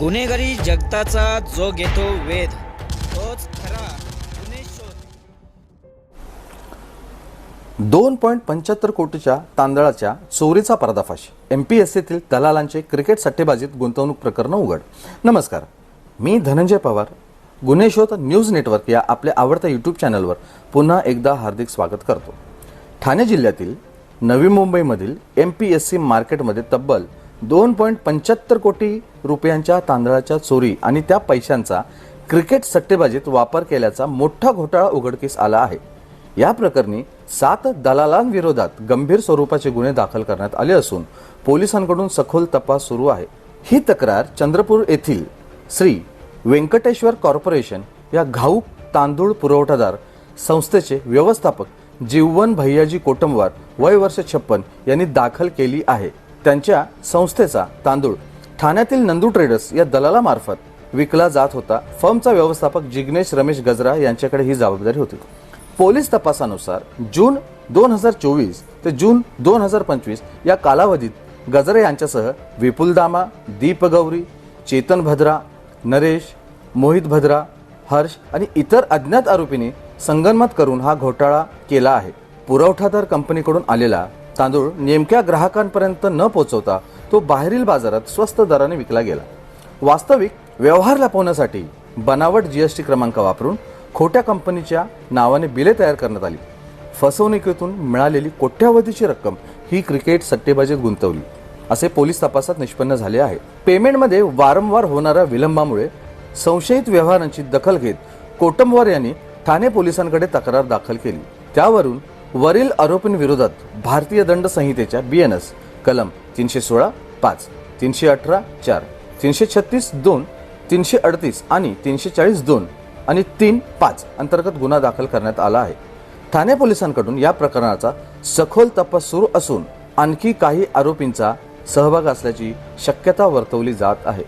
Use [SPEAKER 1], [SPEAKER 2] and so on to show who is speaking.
[SPEAKER 1] गुन्हेगारी जगताचा जो घेतो वेध तोच खरा गुन्हे शोध.
[SPEAKER 2] दोन पॉईंट पंच्याहत्तर कोटीच्या तांदळाच्या चोरीचा पर्दाफाश. एम पी एस सीतील दलालांचे क्रिकेट सट्टेबाजीत गुंतवणूक प्रकरण उघड. नमस्कार मी धनंजय पवार. गुन्हे शोध न्यूज नेटवर्क या आपल्या आवडत्या यूट्यूब चॅनलवर पुन्हा एकदा हार्दिक स्वागत करतो. ठाणे जिल्ह्यातील नवी मुंबईमधील एम पी एस सी मार्केटमध्ये तब्बल दोन पॉईंट पंच्याहत्तर कोटी रुपयांच्या तांदळाच्या चोरी आणि त्या पैशांचा क्रिकेट सट्टेबाजीत वापर केल्याचा मोठा घोटाळा उघडकीस आला आहे. या प्रकरणी सात दलालांविरोधात गंभीर स्वरूपाचे गुन्हे दाखल करण्यात आले असून पोलिसांकडून सखोल तपास सुरू आहे. ही तक्रार चंद्रपूर येथील श्री व्यंकटेश्वर कॉर्पोरेशन या घाऊक तांदूळ पुरवठादार संस्थेचे व्यवस्थापक जीवन भैयाजी कोटमवार वय वर्ष छप्पन यांनी दाखल केली आहे. त्यांच्या संस्थेचा तांदूळ. ठाण्यातील नंदू ट्रेडर्स या दलालामार्फत विकला जात होता. फर्मचा व्यवस्थापक जिग्नेश रमेश गजरा यांच्याकडे ही जबाबदारी होती. पोलीस तपासानुसार जून दोन हजार चोवीस ते जून दोन हजार पंचवीस या कालावधीत गजरे यांच्यासह विपुल दामा दीपगौरी चेतन भद्रा नरेश मोहित भद्रा हर्ष आणि इतर अज्ञात आरोपींनी संगनमत करून हा घोटाळा केला आहे. पुरवठादार कंपनीकडून आलेला तांदूळ नेमक्या ग्राहकांपर्यंत न पोहोचवता तो बाहेरील बाजारात स्वस्त दराने विकला गेला. वास्तविक व्यवहार लपवण्यासाठी बनावट जीएसटी क्रमांक वापरून खोट्या कंपनीच्या नावाने बिले तयार करण्यात आली. फसवणुकीतून मिळालेली कोट्यावधीची रक्कम ही क्रिकेट सट्टेबाजीत गुंतवली. असे पोलीस तपासात निष्पन्न झाले आहे. पेमेंटमध्ये वारंवार होणाऱ्या विलंबामुळे संशयित व्यवहारांची दखल घेत कोटंबवार यांनी ठाणे पोलिसांकडे तक्रार दाखल केली. त्यावरून वरील आरोपींविरोधात भारतीय दंड संहितेच्या बी एन एस कलम तीनशे सोळा पाच तीनशे अठरा चार तीनशे छत्तीस दोन तीनशे अडतीस आणि तीनशे चाळीस दोन आणि तीन पाच अंतर्गत गुन्हा दाखल करण्यात आला आहे. ठाणे पोलिसांकडून या प्रकरणाचा सखोल तपास सुरू असून आणखी काही आरोपींचा सहभाग असल्याची शक्यता वर्तवली जात आहे.